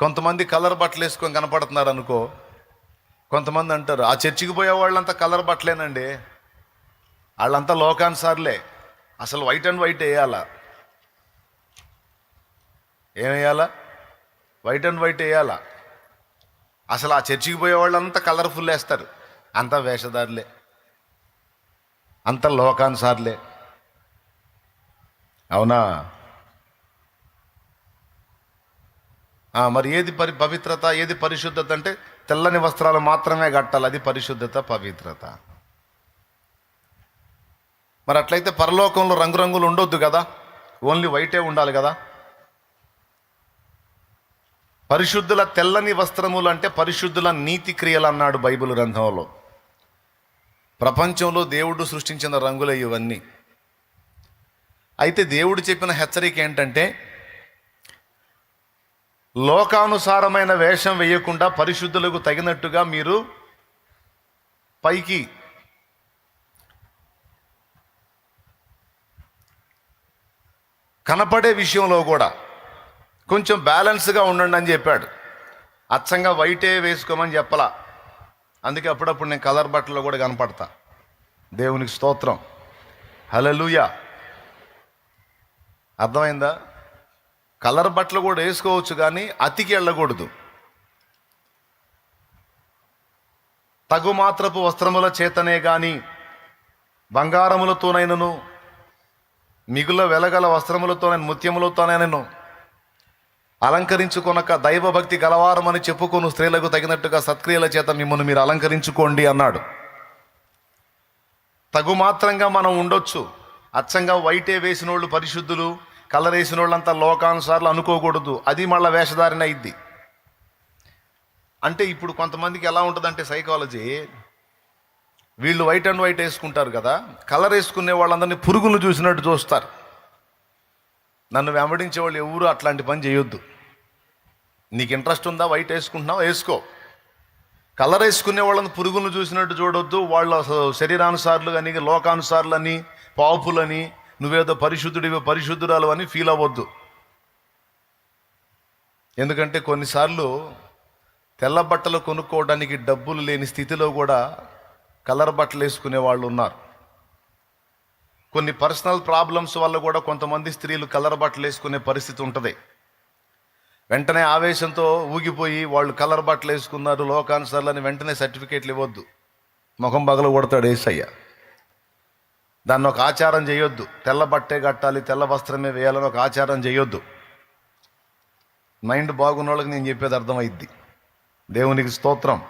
కొంతమంది కలర్ బట్టలు వేసుకొని కనపడుతున్నారు అనుకో కొంతమంది అంటారు ఆ చర్చికి పోయే వాళ్ళంతా కలర్ బట్టలేనండి. వాళ్ళంతా లోకానుసార్లే. అసలు వైట్ అండ్ వైట్ వేయాలా? ఏం వేయాలా? వైట్ అండ్ వైట్ వేయాలా? అసలు ఆ చర్చికి పోయే వాళ్ళంతా కలర్ఫుల్ వేస్తారు. అంతా వేషధారులే. అంత లోకానుసార్లే. అవునా ఆ, మరి ఏది పరి పవిత్రత ఏది పరిశుద్ధత అంటే తెల్లని వస్త్రాలు మాత్రమే కట్టాలి అది పరిశుద్ధత పవిత్రత. మరి అట్లయితే పరలోకంలో రంగురంగులు ఉండొద్దు కదా? ఓన్లీ వైటే ఉండాలి కదా? పరిశుద్ధుల తెల్లని వస్త్రములు అంటే పరిశుద్ధుల నీతి క్రియలు అన్నాడు బైబిల్ గ్రంథంలో. ప్రపంచంలో దేవుడు సృష్టించిన రంగులే ఇవన్నీ. అయితే దేవుడు చెప్పిన హెచ్చరిక ఏంటంటే లోకానుసారమైన వేషం వేయకుండా పరిశుద్ధులకు తగినట్టుగా మీరు పైకి కనపడే విషయంలో కూడా కొంచెం బ్యాలెన్స్గా ఉండండి అని చెప్పాడు. అచ్చంగా వైటే వేసుకోమని చెప్పలా. అందుకే అప్పుడప్పుడు నేను కలర్ బట్టలో కూడా కనపడతా. దేవునికి స్తోత్రం. హలలుయా అర్థమైందా? కలర్ బట్టలు కూడా వేసుకోవచ్చు కానీ అతికి వెళ్ళకూడదు. తగు మాత్రపు వస్త్రముల చేతనే గాని బంగారములతోనైనను మిగుల వెలగల వస్త్రములతోనైన ముత్యములతోనైనను అలంకరించుకొనక దైవభక్తి గలవారమని చెప్పుకొను స్త్రీలకు తగినట్టుగా సత్క్రియల చేత మిమ్మల్ని మీరు అలంకరించుకోండి అన్నాడు. తగు మాత్రంగా మనం ఉండొచ్చు. అచ్చంగా వైటే వేసిన వాళ్ళు పరిశుద్ధులు కలర్ వేసిన వాళ్ళంతా లోకానుసార్లు అనుకోకూడదు. అది మళ్ళీ వేషధారణ అయింది అంటే ఇప్పుడు కొంతమందికి ఎలా ఉంటుందంటే సైకాలజీ వీళ్ళు వైట్ అండ్ వైట్ వేసుకుంటారు కదా కలర్ వేసుకునే వాళ్ళందరినీ పురుగులు చూసినట్టు చూస్తారు. నన్ను వెంబడించే వాళ్ళు ఎవరు అట్లాంటి పని చేయొద్దు. నీకు ఇంట్రెస్ట్ ఉందా? వైట్ వేసుకుంటున్నావు? వేసుకో. కలర్ వేసుకునే వాళ్ళని పురుగులను చూసినట్టు చూడొద్దు. వాళ్ళ శరీరానుసార్లు అని లోకానుసార్లని పాపులని నువ్వేదో పరిశుద్ధుడివి పరిశుద్ధురాలు అని ఫీల్ అవ్వద్దు. ఎందుకంటే కొన్నిసార్లు తెల్ల బట్టలు కొనుక్కోవడానికి డబ్బులు లేని స్థితిలో కూడా కలర్ బట్టలు వేసుకునే వాళ్ళు ఉన్నారు. కొన్ని పర్సనల్ ప్రాబ్లమ్స్ వల్ల కూడా కొంతమంది స్త్రీలు కలర్ బట్టలు వేసుకునే పరిస్థితి ఉంటుంది. వెంటనే ఆవేశంతో ఊగిపోయి వాళ్ళు కలర్ బట్టలు వేసుకున్నారు లోకానుసార్లని వెంటనే సర్టిఫికేట్లు ఇవ్వద్దు. ముఖం పగల కొడతాడు ఏసయ్య. దాన్ని ఒక ఆచారం చేయొద్దు. తెల్ల బట్టే కట్టాలి తెల్ల వస్త్రమే వేయాలని ఒక ఆచారం చేయొద్దు. మైండ్ బాగున్న వాళ్ళకి నేను చెప్పేది అర్థమైద్ది. దేవునికి స్తోత్రం.